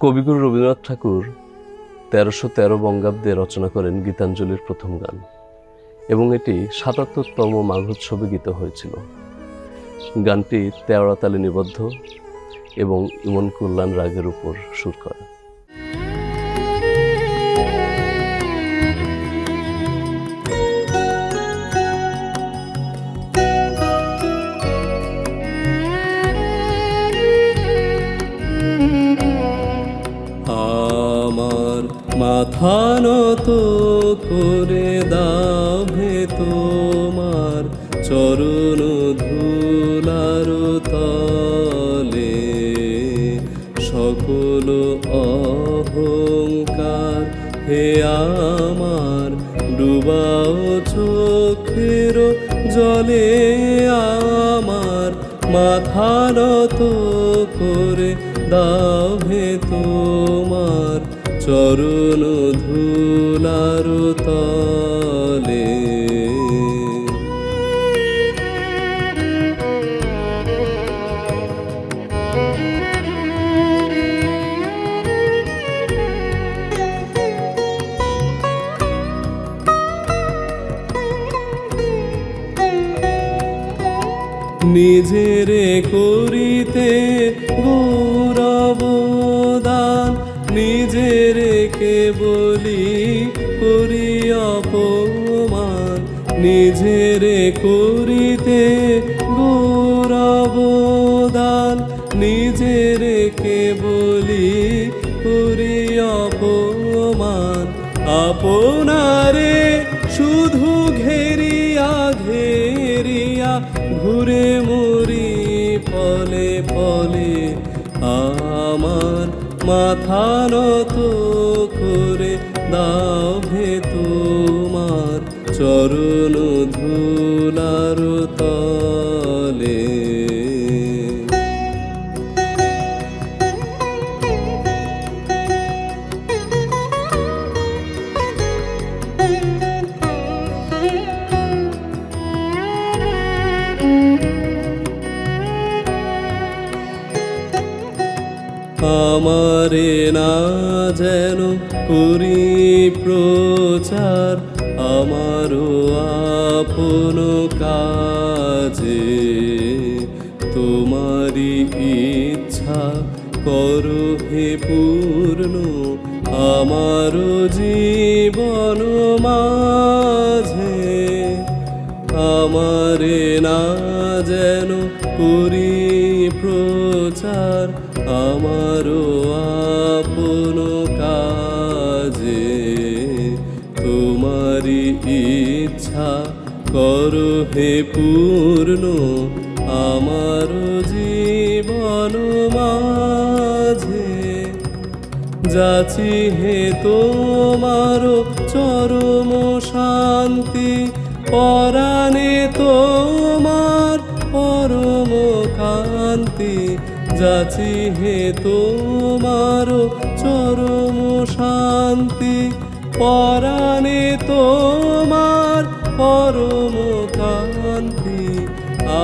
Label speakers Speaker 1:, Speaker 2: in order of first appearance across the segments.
Speaker 1: কবিগুরু রবীন্দ্রনাথ ঠাকুর তেরোশো তেরো বঙ্গাব্দে রচনা করেন গীতাঞ্জলির প্রথম গান এবং এটি সাতাত্তরতম মাঘোৎসবে গীত হয়েছিল। গানটি তেওড়া তালে নিবদ্ধ এবং ইমন কল্যাণ রাগের উপর সুর করা।
Speaker 2: নত করে দাও হে তোমার। চরণ ধুলার তলে সকল অহংকার হে আমার, ডুবাও চোখের জলে আমার। মাথা তো করে দাও হে তোমার। চরণ ধুলার তলে। নিজেরে করিতে গৌরবদান নিজেরে কেবলি করি অপমান। নিজেরে করিতে গৌরবদান। নিজেরে কেবলি করি অপমান। আপনারে শুধু ঘেরিয়া ঘেরিয়া ঘুরে মরি, ফলে ফলে। আমার মাথা নত করে দাও হে তোমার চরণ ধুলার আমারে না যেন করি প্রচার, আমারও আপন কাজে। তোমারি ইচ্ছা করো হে পূর্ণ আমার জীবন মাঝে। আমারে না যেন করি প্রচার আমারও আপন কাজে তোমারি ইচ্ছা করো হে পূর্ণ আমার জীবন মাঝে। যাচি হে তোমার চরম শান্তি, পরাণে তোমার যাচি হে তোমার চরম শান্তি। পরাণে তোমার পরম কান্তি।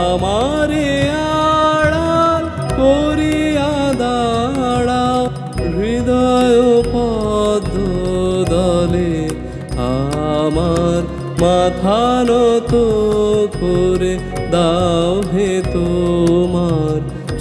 Speaker 2: আমারে আড়াল করিয়া দাঁড়াও, হৃদয় পদ্ম দলে। আমার মাথা নত করে দাও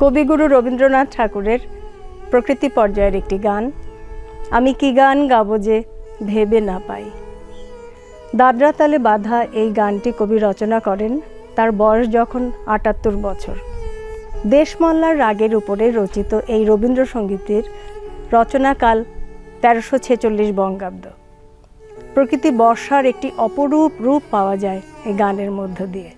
Speaker 3: কবিগুরু রবীন্দ্রনাথ ঠাকুরের প্রকৃতি পর্যায়ের একটি গান। আমি কি গান গাবো যে ভেবে না পাই। দাদরা তালে বাঁধা এই গানটি কবি রচনা করেন তার বয়স যখন আটাত্তর বছর। দেশমল্লার রাগের উপরে রচিত এই রবীন্দ্রসঙ্গীতের রচনাকাল তেরোশো ছেচল্লিশ বঙ্গাব্দ। প্রকৃতি বর্ষার একটি অপরূপ রূপ পাওয়া যায় এই গানের মধ্য দিয়ে।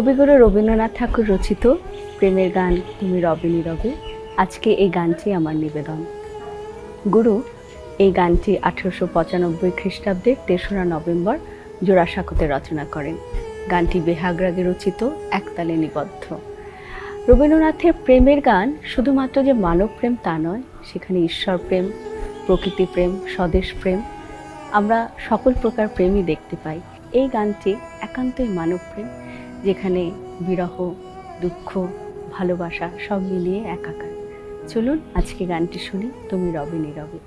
Speaker 4: কবিগুরু রবীন্দ্রনাথ ঠাকুর রচিত প্রেমের গান তুমি রবে নীরবে, আজকে এই গানটি আমার নিবেদন। গুরু, এই গানটি আঠেরোশো পঁচানব্বই খ্রিস্টাব্দের তেসরা নভেম্বর জোড়াসাঁকোতে রচনা করেন। গানটি বেহাগরাগে রচিত, একতালে নিবদ্ধ। রবীন্দ্রনাথের প্রেমের গান শুধুমাত্র যে মানব প্রেম তা নয়, সেখানে ঈশ্বর প্রেম, প্রকৃতি প্রেম, স্বদেশ প্রেম, আমরা সকল প্রকার প্রেমই দেখতে পাই। এই গানটি একান্তই মানব প্রেম যেখানে বিরহ দুঃখ ভালোবাসা সব মিলিয়ে একাকার। চলুন আজকে গানটি শুনি তুমি রবে নীরবে।